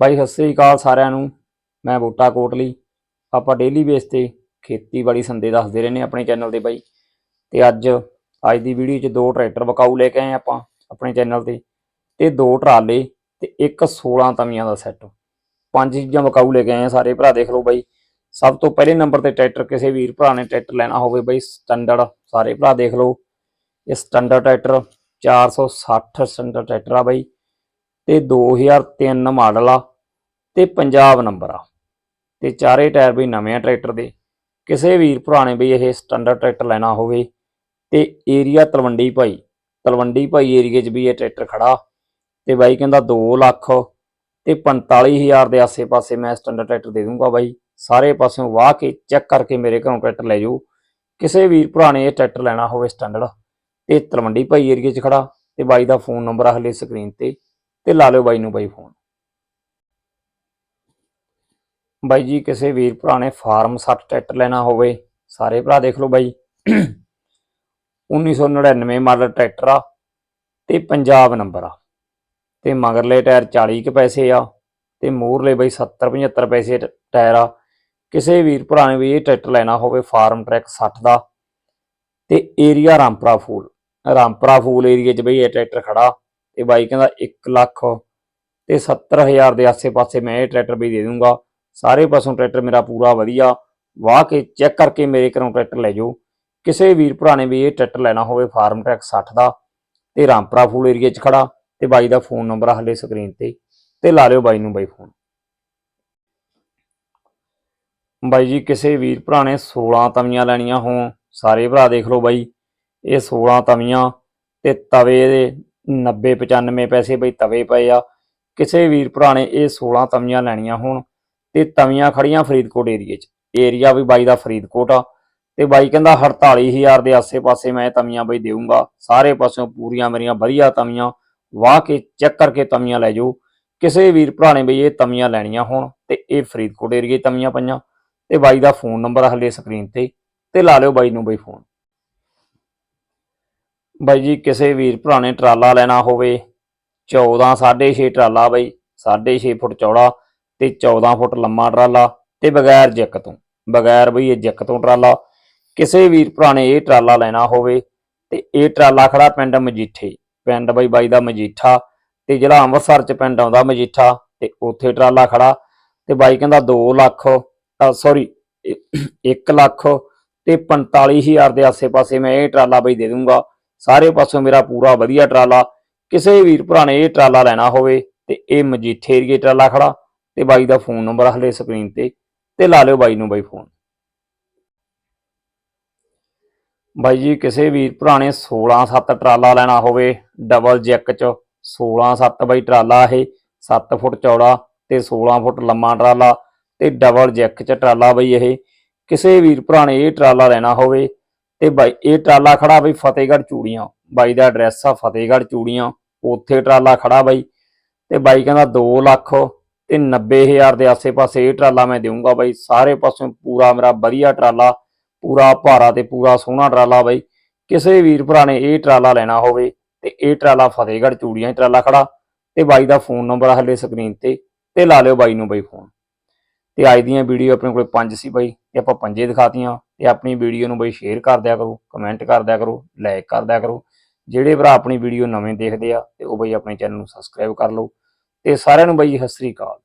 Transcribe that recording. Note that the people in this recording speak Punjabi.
ਬਾਈ, ਸਤਿ ਸ੍ਰੀ ਅਕਾਲ ਸਾਰਿਆਂ ਨੂੰ। ਮੈਂ ਬੋਟਾ ਕੋਟਲੀ। ਆਪਾਂ ਡੇਲੀ ਬੇਸ ਤੇ ਖੇਤੀਬਾੜੀ ਸੰਦੇ ਦੱਸਦੇ ਰਹਿੰਦੇ ਆਪਣੇ ਚੈਨਲ ਤੇ ਬਾਈ। ਤੇ ਅੱਜ ਅੱਜ ਦੀ ਵੀਡੀਓ 'ਚ ਦੋ ਟਰੈਕਟਰ ਬਕਾਊ ਲੈ ਕੇ ਆਏ ਆਪਾਂ ਆਪਣੇ ਚੈਨਲ ਤੇ। ਤੇ ਦੋ ਟਰਾਲੇ ਤੇ ਇੱਕ 16 ਤਵੀਆਂ ਦਾ ਸੈੱਟ ਪੰਜ ਚੀਜ਼ਾਂ ਬਕਾਊ ਲੈ ਕੇ ਆਏ ਆ ਸਾਰੇ ਭਰਾ, ਦੇਖ ਲਓ ਬਾਈ। ਸਭ ਤੋਂ ਪਹਿਲੇ ਨੰਬਰ ਤੇ ਟਰੈਕਟਰ ਕਿਸੇ ਵੀਰ ਭਰਾ ਨੇ ਟਰੈਕਟਰ ਲੈਣਾ ਹੋਵੇ ਬਾਈ ਸਟੈਂਡਰਡ ਸਾਰੇ ਭਰਾ ਦੇਖ ਲਓ। ਇਹ ਸਟੈਂਡਰਡ ਟਰੈਕਟਰ 460 ਸਟੈਂਡਰਡ ਟਰੈਕਟਰ ਆ ਬਾਈ। ਤੇ 2003 ਮਾਡਲ ਆ ਤੇ ਪੰਜਾਬ ਨੰਬਰ ਆ। ਤੇ ਚਾਰੇ ਟਾਇਰ ਵੀ ਨਵੇਂ ਆ ਟਰੈਕਟਰ ਦੇ। ਕਿਸੇ ਵੀਰ ਭਰਾ ਨੇ ਵੀ ਇਹ ਸਟੈਂਡਰਡ ਟਰੈਕਟਰ ਲੈਣਾ ਹੋਵੇ ਤੇ ਏਰੀਆ ਤਲਵੰਡੀ ਭਾਈ ਤਲਵੰਡੀ ਭਾਈ ਏਰੀਏ 'ਚ ਵੀ ਇਹ ਟਰੈਕਟਰ ਖੜਾ। ਤੇ ਬਾਈ ਕਹਿੰਦਾ 2 ਲੱਖ ਤੇ 45000 ਦੇ ਆਸੇ-ਪਾਸੇ ਮੈਂ ਸਟੈਂਡਰਡ ਟਰੈਕਟਰ ਦੇ ਦੂੰਗਾ ਬਾਈ। ਸਾਰੇ ਪਾਸਿਓਂ ਵਾਹ ਕੇ ਚੈੱਕ ਕਰਕੇ ਮੇਰੇ ਘਰੋਂ ਟਰੈਕਟਰ ਲੈ ਜਾਓ। ਕਿਸੇ ਵੀਰ ਭਰਾ ਨੇ ਇਹ ਟਰੈਕਟਰ ਲੈਣਾ ਹੋਵੇ ਸਟੈਂਡਰਡ ਤੇ ਤਲਵੰਡੀ ਭਾਈ ਏਰੀਏ 'ਚ ਖੜਾ ਤੇ ਬਾਈ ਦਾ ਫੋਨ ਨੰਬਰ ਆ ਹਲੇ ਸਕਰੀਨ ਤੇ। ਤੇ ਲਾ ਲਿਓ ਬਾਈ ਨੂੰ ਬਾਈ ਫੋਨ। ਬਾਈ ਜੀ, ਕਿਸੇ ਵੀਰ ਭਰਾ ਨੇ ਫਾਰਮ 60 ਟਰੈਕਟਰ ਲੈਣਾ ਹੋਵੇ, ਸਾਰੇ ਭਰਾ ਦੇਖ ਲਓ ਬਾਈ। 1999 ਮਾਡਲ ਟਰੈਕਟਰ ਆ ਤੇ ਪੰਜਾਬ ਨੰਬਰ ਆ। ਤੇ ਮਗਰਲੇ ਟਾਇਰ 40 ਕੁ ਪੈਸੇ ਆ ਤੇ ਮੂਹਰਲੇ ਬਾਈ 70 75 ਪੈਸੇ ਟਾਇਰ ਆ। ਕਿਸੇ ਵੀਰ ਭਰਾ ਨੇ ਵੀ ਇਹ ਟਰੈਕਟਰ ਲੈਣਾ ਹੋਵੇ, ਫਾਰਮ ਟਰੈਕ 60 ਦਾ। ਤੇ ਏਰੀਆ ਰਾਮਪਰਾ ਫੂਲ। ਰਾਮਪਰਾ ਫੂਲ ਏਰੀਆ 'ਚ ਬਈ ਇਹ ਟਰੈਕਟਰ ਖੜਾ। ਤੇ ਬਾਈ ਕਹਿੰਦਾ 1 ਲੱਖ ਤੇ 70000 ਦੇ ਆਸੇ-ਪਾਸੇ ਮੈਂ ਇਹ ਟਰੈਕਟਰ ਵੀ ਦੇ ਦੂੰਗਾ। ਸਾਰੇ ਪਾਸੋਂ ਟਰੈਕਟਰ ਮੇਰਾ ਪੂਰਾ ਵਧੀਆ। ਵਾਹ ਕੇ ਚੈੱਕ ਕਰਕੇ ਮੇਰੇ ਘਰੋਂ ਟਰੈਕਟਰ ਲੈ ਜਾਓ। ਕਿਸੇ ਵੀਰ ਭਰਾ ਨੇ ਵੀ ਇਹ ਟਰੈਕਟਰ ਲੈਣਾ ਹੋਵੇ, ਫਾਰਮ ਟਰੈਕ 60 ਦਾ ਤੇ ਰਾਮਪੁਰਾ ਫੂਲ ਏਰੀਆ 'ਚ ਖੜਾ ਤੇ ਬਾਈ ਦਾ ਫੋਨ ਨੰਬਰ ਹਲੇ ਸਕਰੀਨ ਤੇ ਤੇ ਲਾ ਲਿਓ ਬਾਈ ਨੂੰ ਬਾਈ ਫੋਨ। ਬਾਈ ਜੀ, ਕਿਸੇ ਵੀਰ ਭਰਾ ਨੇ 16 ਤਵੀਆਂ ਲੈਣੀਆਂ ਹੋਣ, ਸਾਰੇ ਭਰਾ ਦੇਖ ਲਓ ਬਾਈ। ਇਹ 16 ਤਵੀਆਂ ਤੇ ਤਵੇ ਦੇ 90 95 ਪੈਸੇ ਬਈ ਤਵੇ ਪਏ ਆ। ਕਿਸੇ ਵੀਰ ਭਰਾ ਨੇ ਇਹ 16 ਤਵੀਆਂ ਲੈਣੀਆਂ ਹੋਣ ਤੇ ਤਵੀਆਂ ਖੜੀਆਂ ਫਰੀਦਕੋਟ ਏਰੀਏ 'ਚ। ਏਰੀਆ ਵੀ ਬਾਈ ਦਾ ਫਰੀਦਕੋਟ ਆ ਤੇ ਬਾਈ ਕਹਿੰਦਾ 48000 ਦੇ ਆਸੇ-ਪਾਸੇ ਮੈਂ ਤਵੀਆਂ ਬਈ ਦੇਊਂਗਾ। ਸਾਰੇ ਪਾਸਿਓਂ ਪੂਰੀਆਂ ਮੇਰੀਆਂ ਵਧੀਆ ਤਵੀਆਂ, ਵਾਹ ਕੇ ਚੈੱਕ ਕਰਕੇ ਤਵੀਆਂ ਲੈ ਜਾਓ। ਕਿਸੇ ਵੀਰ ਭਰਾ ਨੇ ਬਈ ਇਹ ਤਵੀਆਂ ਲੈਣੀਆਂ ਹੋਣ ਤੇ ਇਹ ਫਰੀਦਕੋਟ ਏਰੀਏ ਤਵੀਆਂ ਪਈਆਂ ਤੇ ਬਾਈ ਦਾ ਫੋਨ ਨੰਬਰ ਹਲੇ ਸਕਰੀਨ ਤੇ ਤੇ ਲਾ ਲਿਓ ਬਾਈ ਨੂੰ ਬਈ ਫੋਨ ਬਾਈ ਜੀ, ਕਿਸੇ ਵੀਰ ਭਰਾ ਨੇ ਟਰਾਲਾ ਲੈਣਾ ਹੋਵੇ 14 6.5 ਟਰਾਲਾ ਬਾਈ 6.5 ਫੁੱਟ ਚੌੜਾ ਤੇ 14 ਫੁੱਟ ਲੰਮਾ ਟਰਾਲਾ ਤੇ ਬਗੈਰ ਜਿੱਕ ਤੋਂ, ਬਗੈਰ ਬਈ ਇਹ ਜਿੱਕ ਤੋਂ ਟਰਾਲਾ। ਕਿਸੇ ਵੀਰ ਭਰਾ ਨੇ ਇਹ ਟਰਾਲਾ ਲੈਣਾ ਹੋਵੇ ਤੇ ਇਹ ਟਰਾਲਾ ਖੜਾ ਪਿੰਡ ਮਜੀਠੇ, ਪਿੰਡ ਬਾਈ ਬਾਈ ਦਾ ਮਜੀਠਾ ਤੇ ਜਿਹੜਾ ਅੰਮ੍ਰਿਤਸਰ ਚ ਪਿੰਡ ਆਉਂਦਾ ਮਜੀਠਾ ਤੇ ਉੱਥੇ ਟਰਾਲਾ ਖੜਾ ਤੇ ਬਾਈ ਕਹਿੰਦਾ 2 ਲੱਖ ਸੌਰੀ 1 ਲੱਖ ਤੇ 45000 ਦੇ ਆਸੇ-ਪਾਸੇ ਮੈਂ ਇਹ ਟਰਾਲਾ ਬਈ ਦੇ ਦੂੰਗਾ। ਸਾਰੇ ਪਾਸੋਂ ਮੇਰਾ ਪੂਰਾ ਵਧੀਆ ਟਰਾਲਾ, ਕਿਸੇ ਵੀਰ ਭਰਾ ਨੇ ਇਹ ਟਰਾਲਾ ਲੈਣਾ ਹੋਵੇ ਤੇ ਇਹ ਮਜੀਠੇ ਏਰੀਏ ਟਰਾਲਾ ਖੜਾ ਤੇ ਬਾਈ ਦਾ ਫੋਨ ਨੰਬਰ ਹਲੇ ਸਕਰੀਨ ਤੇ ਤੇ ਲਾ ਲਿਓ ਬਾਈ ਨੂੰ ਬਾਈ ਫੋਨ। ਬਾਈ ਜੀ, ਕਿਸੇ ਵੀਰ ਭਰਾ ਨੇ 16 7 ਟਰਾਲਾ ਲੈਣਾ ਹੋਵੇ ਡਬਲ ਜੈਕ ਚ 16 7 ਬਾਈ ਟਰਾਲਾ ਇਹ 7 ਫੁੱਟ ਚੌੜਾ ਤੇ 16 ਫੁੱਟ ਲੰਮਾ ਟਰਾਲਾ ਤੇ ਡਬਲ ਜੈਕ ਚ ਟਰਾਲਾ ਬਈ ਇਹ। ਕਿਸੇ ਵੀਰ ਭਰਾ ਨੇ ਇਹ ਟਰਾਲਾ ਲੈਣਾ ਹੋਵੇ ਤੇ ਬਾਈ, ਇਹ ਟਰਾਲਾ ਖੜਾ ਬਈ ਫਤਿਹਗੜ੍ਹ ਚੂੜੀਆਂ। ਬਾਈ ਦਾ ਐਡਰੈਸ ਆ ਫਤਿਹਗੜ੍ਹ ਚੂੜੀਆਂ। ਉੱਥੇ ਟਰਾਲਾ ਖੜਾ ਬਾਈ। ਤੇ ਬਾਈ ਕਹਿੰਦਾ 2 ਲੱਖ ਤੇ 90000 ਦੇ ਆਸੇ-ਪਾਸੇ ਇਹ ਟਰਾਲਾ ਮੈਂ ਦੇਊਂਗਾ ਬਾਈ। ਸਾਰੇ ਪਾਸੋਂ ਪੂਰਾ ਮੇਰਾ ਵਧੀਆ ਟਰਾਲਾ, ਪੂਰਾ ਭਾਰਾ ਤੇ ਪੂਰਾ ਸੋਹਣਾ ਟਰਾਲਾ ਬਾਈ। ਕਿਸੇ ਵੀਰ ਭਰਾ ਨੇ ਇਹ ਟਰਾਲਾ ਲੈਣਾ ਹੋਵੇ ਤੇ ਇਹ ਟਰਾਲਾ ਫਤਿਹਗੜ੍ਹ ਚੂੜੀਆਂ ਟਰਾਲਾ ਖੜਾ। ਤੇ ਬਾਈ ਦਾ ਫੋਨ ਨੰਬਰ ਹਲੇ ਸਕਰੀਨ ਤੇ ਤੇ ਲਾ ਲਿਓ ਬਾਈ ਨੂੰ ਬਾਈ ਫੋਨ ਤੇ ਅੱਜ ਦੀਆਂ ਵੀਡੀਓ ਆਪਣੇ ਕੋਲ ਪੰਜ ਸੀ ਬਾਈ, ਤੇ ਆਪਾਂ ਪੰਜੇ ਦਿਖਾਤੀਆਂ। ਤੇ ਆਪਣੀ ਵੀਡੀਓ ਨੂੰ ਬਾਈ ਸ਼ੇਅਰ ਕਰ ਦਿਆ ਕਰੋ ਕਮੈਂਟ ਕਰ ਦਿਆ ਕਰੋ ਲਾਈਕ ਕਰ ਦਿਆ ਕਰੋ। ਜਿਹੜੇ ਭਰਾ ਆਪਣੀ ਵੀਡੀਓ ਨਵੇਂ ਦੇਖਦੇ ਆ, ਤੇ ਉਹ ਬਾਈ ਆਪਣੇ ਚੈਨਲ ਨੂੰ ਸਬਸਕ੍ਰਾਈਬ ਕਰ ਲਓ। ਤੇ ਸਾਰਿਆਂ ਨੂੰ ਬਾਈ ਸਤਿ ਸ੍ਰੀ ਅਕਾਲ।